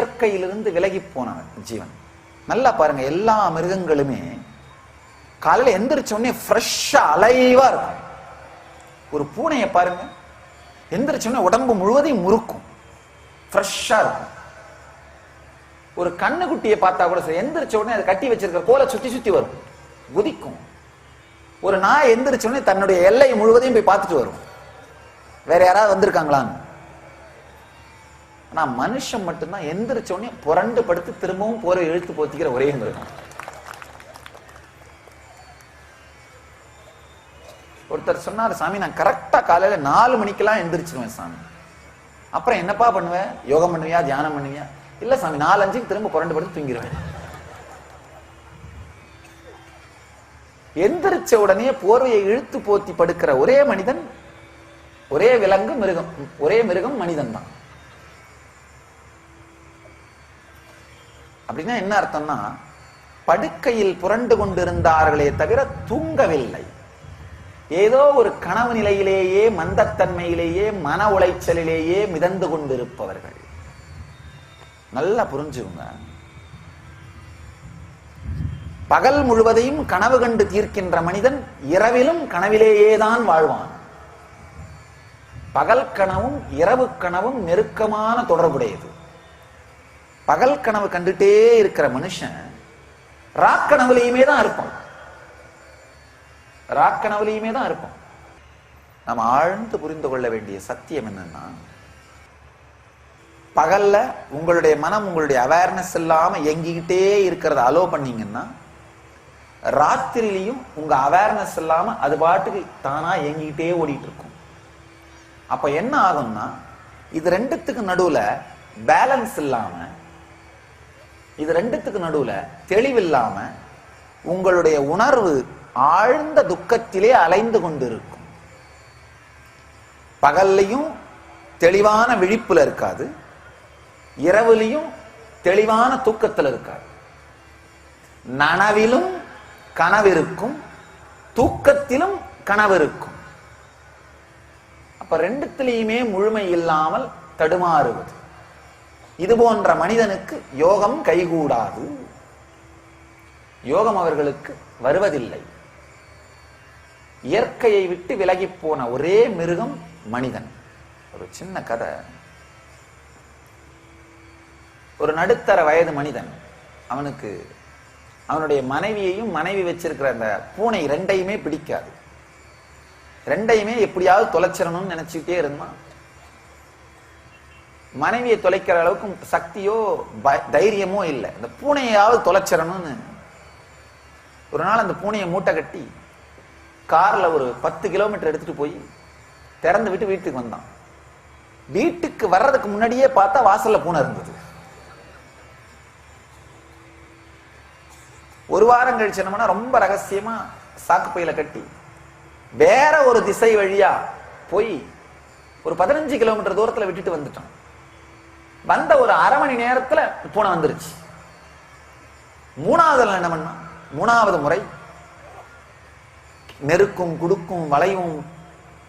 இயற்கையிலிருந்து விலகி போனவன் ஜீவன். நல்லா பாருங்க எல்லா மிருகங்களுமே காலையில எந்திரிச்ச உடனே ஃப்ரெஷ்ஷா அலைவா இருக்கும். ஒரு பூனையை பாருங்க எந்திரிச்சோடனே உடம்பு முழுவதையும் முறுக்கும். ஃப்ரெஷ்ஷா இருக்கும். ஒரு கண்ணுக்குட்டியை பார்த்தா கூட சரி எந்திரிச்ச உடனே அதை கட்டி வச்சிருக்க கோலை சுத்தி சுத்தி வரும். குதிக்கும். ஒரு நாய் எந்திரிச்ச உடனே தன்னுடைய எல்லை முழுவதையும் போய் பார்த்துட்டு வரும். வேற யாராவது வந்திருக்காங்களான்னு. ஆனா மனுஷன் மட்டும்தான் எந்திரிச்ச உடனே புரண்டு படுத்து திரும்பவும் போற இழுத்து போத்திக்கிற ஒரே மிருகம் ஒருத்தர் சொன்னார் சாமி நான் கரெக்டா காலையில நாலு மணிக்கெல்லாம் எந்திரிச்சிருவேன் சாமி. அப்புறம் என்னப்பா பண்ணுவேன் யோகம் பண்ணுவியா? தியானம் பண்ணுவியா? இல்ல சாமி நாலஞ்சுக்கு திரும்ப புரண்டு படுத்து தூங்கிடுவேன் எந்திரிச்ச உடனே போர்வையை இழுத்து போத்தி படுக்கிற ஒரே மனிதன் ஒரே விலங்கு மிருகம் ஒரே மிருகம் மனிதன் தான் அப்படின்னா என்ன அர்த்தம்னா படுக்கையில் புரண்டு கொண்டிருந்தார்களே தவிர தூங்கவில்லை. ஏதோ ஒரு கனவு நிலையிலேயே மந்தத்தன்மையிலேயே மன உளைச்சலிலேயே மிதந்து கொண்டிருப்பவர்கள். நல்லா புரிஞ்சுங்க பகல் முழுவதையும் கனவு கண்டு தீர்க்கின்ற மனிதன் இரவிலும் கனவிலேயே தான் வாழ்வான். பகல் கனவும் இரவு கனவும் நெருக்கமான தொடர்புடையது. பகல் கனவு கண்டுட்டே இருக்கிற மனுஷன் ராக்கனவுலையுமே தான் இருப்பான். ராக்கனவுலையுமே தான் இருப்பான். நம்ம ஆழ்ந்து புரிந்து கொள்ள வேண்டிய சத்தியம் என்னன்னா பகல்ல உங்களுடைய மனம் உங்களுடைய அவேர்னஸ் இல்லாம எங்கிக்கிட்டே இருக்கிறத அலோ பண்ணீங்கன்னா ராத்திரிலையும் உங்க அவேர்னஸ் இல்லாம அது பாட்டுக்கு தானா எங்கிக்கிட்டே ஓடிட்டு இருக்கும் அப்ப என்ன ஆகும்னா இது ரெண்டுத்துக்கு நடுவுல பேலன்ஸ் இல்லாம இது ரெண்டுத்துக்கு நடுவுல தெளிவில்லாம உங்களுடைய உணர்வு ஆழ்ந்த துக்கத்திலே அலைந்து கொண்டிருக்கும். பகல்லையும் தெளிவான விழிப்புல இருக்காது. இரவுலையும் தெளிவான தூக்கத்தில் இருக்காது. நனவிலும் கனவிருக்கும் தூக்கத்திலும் கனவிருக்கும். அப்ப ரெண்டுத்திலையுமே முழுமை இல்லாமல் தடுமாறுவது. இது போன்ற மனிதனுக்கு யோகம் கைகூடாது. யோகம் அவர்களுக்கு வருவதில்லை. இயற்கையை விட்டு விலகி போன ஒரே மிருகம் மனிதன். ஒரு சின்ன கதை. ஒரு நடுத்தர வயது மனிதன். அவனுக்கு அவனுடைய மனைவியையும் மனைவி வச்சிருக்கிற அந்த பூனை ரெண்டையுமே பிடிக்காது. ரெண்டையுமே எப்படியாவது தொலைச்சிடணும்னு நினைச்சுக்கிட்டே இருந்தான். மனைவியை தொலைக்கிற அளவுக்கு சக்தியோ தைரியமோ இல்லை. இந்த பூனையாவது தொலைச்சிடணும்னு. ஒரு நாள் அந்த பூனையை மூட்டை கட்டி கார்ல ஒரு பத்து கிலோமீட்டர் எடுத்துட்டு போய் திறந்து விட்டு வீட்டுக்கு வந்தான். வீட்டுக்கு வர்றதுக்கு முன்னாடியே பார்த்தா வாசல்ல பூனை இருந்தது. ஒரு வாரம் கழிச்சு என்ன ரொம்ப ரகசியமா சாக்கு பையில கட்டி வேற ஒரு திசை வழியா போய் ஒரு பதினஞ்சு கிலோமீட்டர் தூரத்துல விட்டுட்டு வந்துட்டான் வந்த ஒரு அரை மணி நேரத்துல பூனை வந்துருச்சு. மூணாவது என்ன பண்ணா? மூணாவது முறை நெருக்கும் குடுக்கும் வளையும்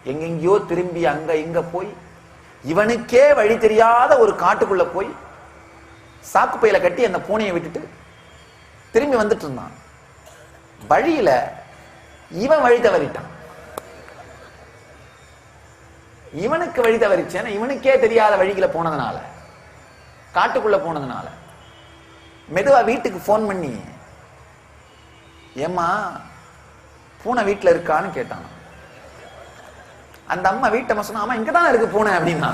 எங்கெங்கயோ திரும்பி அங்க இங்க போய் இவனுக்கே வழி தெரியாத ஒரு காட்டுக்குள்ள போய் சாக்கு பையில கட்டி அந்த பூனையை விட்டுட்டு திரும்பி வந்துட்டு இருந்தான். வழியில இவன் வழி தவறிட்டான். இவனுக்கு வழி தவறிச்சேன்னா இவனுக்கே தெரியாத வழிகளை போனதுனால காட்டுக்குள்ள போனதுனால. மெதுவா வீட்டுக்கு ஃபோன் பண்ணி ஏம்மா பூனை வீட்டில் இருக்கான்னு கேட்டான். அந்த அம்மா வீட்டை சொன்னா ஆமா இங்கதான் இருக்கு பூனை அப்படின்னா.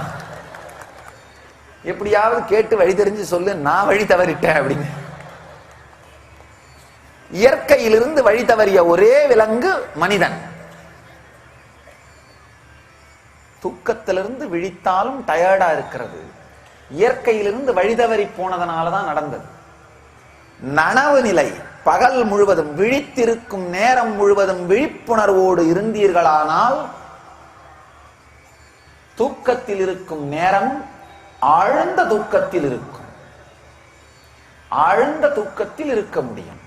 எப்படியாவது கேட்டு வழி தெரிஞ்சு சொல்லு நான் வழி தவறிட்டேன் அப்படின்னு. இயற்கையிலிருந்து வழி தவறிய ஒரே விலங்கு மனிதன். தூக்கத்திலிருந்து விழித்தாலும் டயர்டா இருக்கிறது. இயற்கையிலிருந்து வழிதவறி போனதனாலதான் நடந்தது. நனவு நிலை பகல் முழுவதும் விழித்திருக்கும் நேரம் முழுவதும் விழிப்புணர்வோடு இருந்தீர்களானால் தூக்கத்தில் இருக்கும் நேரம் ஆழ்ந்த தூக்கத்தில் இருக்கும். ஆழ்ந்த தூக்கத்தில் இருக்க முடியும்.